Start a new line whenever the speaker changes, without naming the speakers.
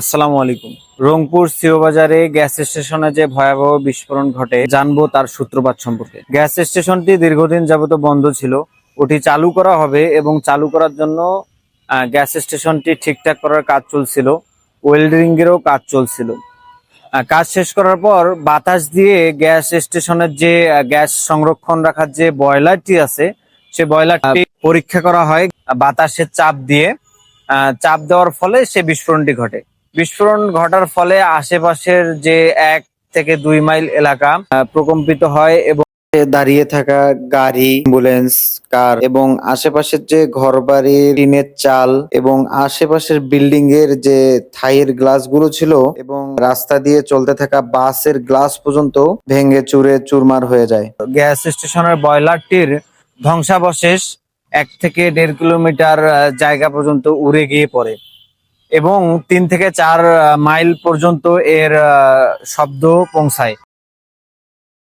আসসালামু আলাইকুম। রংপুর সিওবাজারে গ্যাস স্টেশনে যে ভয়াবহ বিস্ফোরণ ঘটে, জানব তার সূত্রপাত সম্পর্কে। গ্যাস স্টেশনটি দীর্ঘদিন যাবত বন্ধ ছিল। ওটি চালু করা হবে এবং চালু করার জন্য গ্যাস স্টেশনটি ঠিকঠাক করার কাজ চলছিল। ওয়েল্ডিং এরও কাজ চলছিল। কাজ শেষ করার পর বাতাস দিয়ে গ্যাস স্টেশনের যে গ্যাস সংরক্ষণ রাখার যে বয়লারটি আছে, সে বয়লারটি পরীক্ষা করা হয় বাতাসের চাপ দিয়ে। চাপ দেওয়ার ফলে সে বিস্ফোরণটি ঘটে। বিস্ফোরণ ঘটার ফলে আশেপাশের যে এক থেকে দুই মাইল এলাকা প্রকম্পিত হয় এবং দাঁড়িয়ে থাকা গাড়ি, অ্যাম্বুলেন্স, কার এবং আশেপাশের যে ঘরবাড়ি, টিনের চাল এবং আশেপাশের বিল্ডিং এর যে থাইয়ের গ্লাসগুলো ছিল এবং রাস্তা দিয়ে চলতে থাকা বাসের গ্লাস পর্যন্ত ভেঙে চুরে চুরমার হয়ে যায়। গ্যাস স্টেশনের বয়লারটির ধ্বংসাবশেষ এক থেকে দেড় কিলোমিটার জায়গা পর্যন্ত উড়ে গিয়ে পড়ে। এবং তিন থেকে চার মাইল পর্যন্ত এর শব্দ পৌঁছায়।